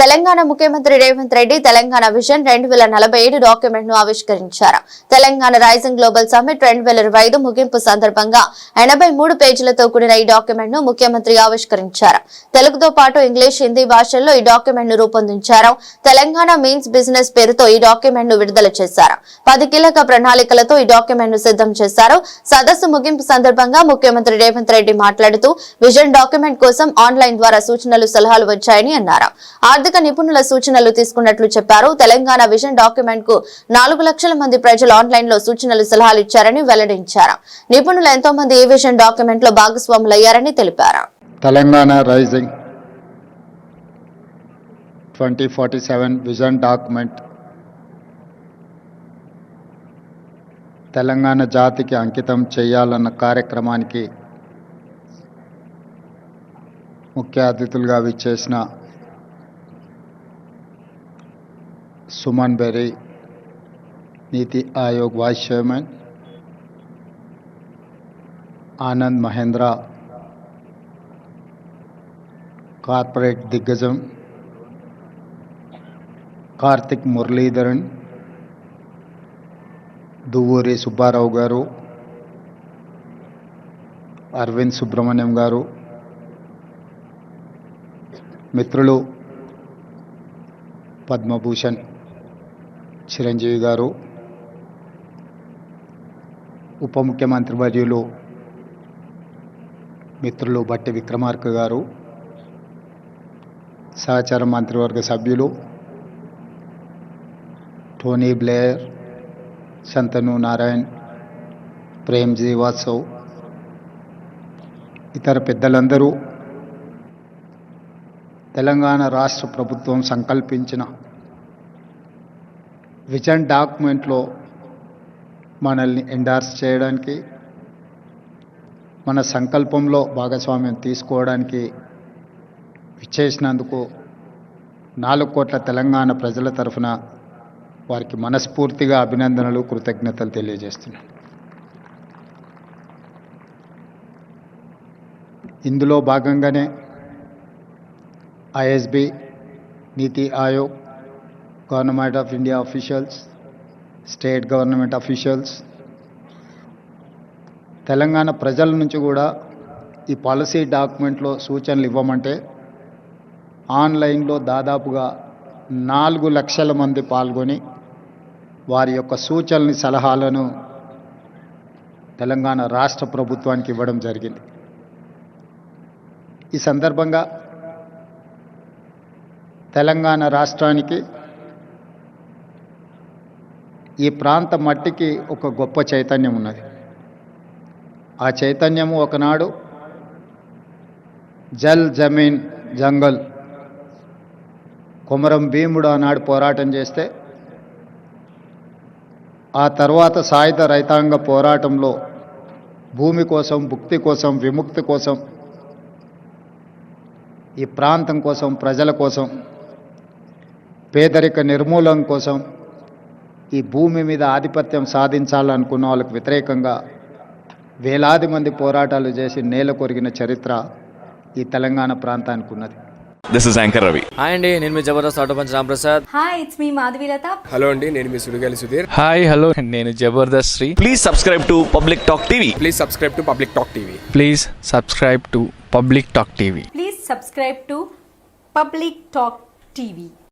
తెలంగాణ ముఖ్యమంత్రి రేవంత్ రెడ్డి తెలంగాణ విజన్ రెండు వేల నలభై ఏడు డాక్యుమెంట్ను ఆవిష్కరించారు. తెలంగాణ రైజింగ్ గ్లోబల్ సమ్మిట్ రెండు వేల ఇరవై ఐదు ముగింపు సందర్భంగా ఎనభై మూడు పేజీలతో కూడిన ఈ డాక్యుమెంట్ను ముఖ్యమంత్రి ఆవిష్కరించారు. తెలుగుతో పాటు ఇంగ్లీష్ హిందీ భాషల్లో ఈ డాక్యుమెంట్ను రూపొందించారు. తెలంగాణ మీన్స్ బిజినెస్ పేరుతో ఈ డాక్యుమెంట్ను విడుదల చేశారు. పది కీలక ప్రణాళికలతో ఈ డాక్యుమెంట్ను సిద్ధం చేశారు. సదస్సు ముగింపు సందర్భంగా ముఖ్యమంత్రి రేవంత్ రెడ్డి మాట్లాడుతూ విజన్ డాక్యుమెంట్ కోసం ఆన్లైన్ ద్వారా సూచనలు సలహాలు వచ్చాయని అన్నారు. ఆర్థిక నిపుణుల సూచనలు తీసుకున్నట్లు చెప్పారు. తెలంగాణ విజన్ డాక్యుమెంట్కు నాలుగు లక్షల మంది ప్రజలు ఆన్లైన్లో సూచనలు సలహాలు ఇచ్చారని వెల్లడించారు. నిపుణులు ఎంతో మంది ఈ విజన్ డాక్యుమెంట్లో భాగస్వాములయ్యారని తెలిపారు. Telangana rising twenty forty seven vision document Telangana జాతికి అంకితం చేయాలన్న కార్యక్రమానికి ముఖ్య అతిథులుగా విచ్చేసిన Suman Berry NITI Aayog vice chairman Anand Mahindra corporate దిగ్గజం కార్తిక్ మురళీధరన్ దువ్వూరి సుబ్బారావు గారు అరవింద్ సుబ్రహ్మణ్యం గారు మిత్రులు పద్మభూషణ్. చిరంజీవి గారు ఉప ముఖ్యమంత్రి వర్యులు మిత్రులు బట్టి విక్రమార్క గారు సహచార మంత్రివర్గ సభ్యులు టోనీ బ్లేయర్ శంతను నారాయణ్ ప్రేమ్ జీవాత్సవ్ ఇతర పెద్దలందరూ తెలంగాణ రాష్ట్ర ప్రభుత్వం సంకల్పించిన విజన్ డాక్యుమెంట్లో మనల్ని ఎండార్స్ చేయడానికి మన సంకల్పంలో భాగస్వామ్యం తీసుకోవడానికి విచ్చేసినందుకు నాలుగు కోట్ల తెలంగాణ ప్రజల తరఫున వారికి మనస్ఫూర్తిగా అభినందనలు కృతజ్ఞతలు తెలియజేస్తున్నాను ఇందులో భాగంగానే ISB NITI Aayog government of India officials state government officials Telangana ప్రజల నుంచి కూడా ఈ పాలసీ డాక్యుమెంట్లో సూచనలు ఇవ్వమంటే ఆన్లైన్లో దాదాపుగా నాలుగు లక్షల మంది పాల్గొని వారి యొక్క సూచనని సలహాలను తెలంగాణ రాష్ట్ర ప్రభుత్వానికి ఇవ్వడం జరిగింది. ఈ సందర్భంగా తెలంగాణ రాష్ట్రానికి ఈ ప్రాంత మట్టికి ఒక గొప్ప చైతన్యం ఉన్నది. ఆ చైతన్యము ఒకనాడు జల్ జమీన్ జంగల్ కొమరం భీముడు ఆనాడు పోరాటం చేస్తే ఆ తర్వాత సాయుధ రైతాంగ పోరాటంలో భూమి కోసం భుక్తి కోసం విముక్తి కోసం ఈ ప్రాంతం కోసం ప్రజల కోసం పేదరిక నిర్మూలన కోసం ఈ భూమి మీద ఆధిపత్యం సాధించాలనుకున్న వాళ్ళకు వ్యతిరేకంగా వేలాది మంది పోరాటాలు చేసి నేల కొరిగిన చరిత్ర ఈ తెలంగాణ ప్రాంతానికి ఉన్నది. This is anchor Ravi hi అండి నేను మీ Jabardasth auto punch Ramprasad. Hi it's me Madhavilatha hello అండి నేను మీ సుడిగాలి సుధీర్. హాయ్ హలో నేను Jabardasth Sri. Please subscribe to public talk TV please subscribe to public talk TV please subscribe to public talk TV please subscribe to public talk TV